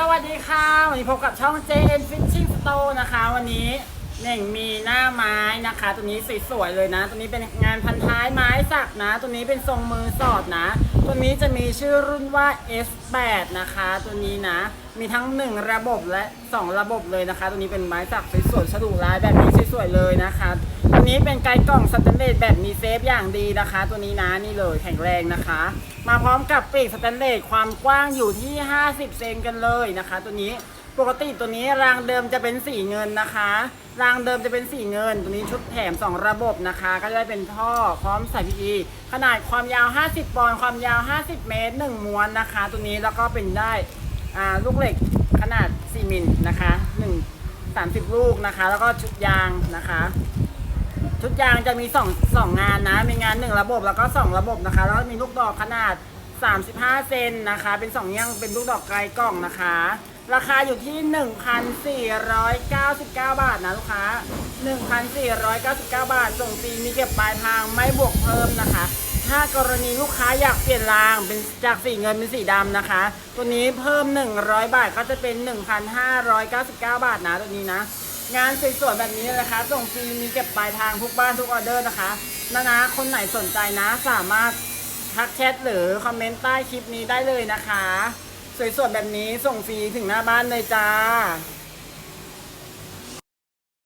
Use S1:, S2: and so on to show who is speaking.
S1: สวัสดีค่ะ วันนี้พบกับช่อง JN Fishing Store นะคะ วันนี้เน่งมีหน้าไม้นะคะ ตัวนี้สวยๆเลยนะ ตัวนี้เป็นงานพันท้ายไม้สักนะ ตัวนี้เป็นทรงมือสอดนะ ตัวนี้จะมีชื่อรุ่นว่า S8 นะคะ ตัวนี้นะ มีทั้ง 1 ระบบและ 2 ระบบเลยนะคะ ตัวนี้เป็นไม้สักสวยๆฉลุลายแบบนี้สวยๆเลยนะคะ นี้เป็นไกด์กล่องสแตนเลสแบบมีเซฟอย่างดีนะคะ ตัวนี้นะนี่เลยแข็งแรงนะคะ มาพร้อมกับปีกสแตนเลสความกว้างอยู่ที่ 50 เซนกันเลยนะคะ ตัวนี้ปกติตัวนี้รางเดิมจะเป็นสีเงินนะคะ รางเดิมจะเป็นสีเงิน ตัวนี้ชุดแถม 2 ระบบนะคะ ก็จะได้เป็นท่อพร้อมใส่พีอีขนาดความยาว 50 ปอนด์ความยาว 50 เมตร 1ม้วนนะคะ ตัวนี้แล้วก็เป็นได้ลูกเหล็กขนาด 4 มิลนะคะ 1 30 ลูกนะคะ แล้วก็ชุดยางนะคะ ชุดยางจะมี2งสองงานนะ มีงาน1ระบบแล้วก็2ระบบนะคะ แล้วมีลูกดอกขนาด 35 เซนนะคะ เป็น2อย่างเป็นลูกดอกไกลกล่องนะคะ ราคาอยู่ที่ 1,499 บาทนะลูกค้า 1,499 บาท ส่งฟรีมีเก็บปลายทางไม่บวกเพิ่มนะคะ ถ้ากรณีลูกค้าอยากเปลี่ยนรางเป็นจากสีเงินเป็นสีดำนะคะ ตัวนี้เพิ่ม 100 บาทก็จะเป็น 1,599 บาทนะตัวนี้นะ งานสวยๆแบบนี้นะคะ ส่งฟรีมีเก็บปลายทางทุกบ้านทุกออเดอร์นะคะนะนะคนไหนสนใจนะ สามารถทักแชทหรือคอมเมนต์ใต้คลิปนี้ได้เลยนะคะ สวยๆแบบนี้ส่งฟรีถึงหน้าบ้านเลยจ้า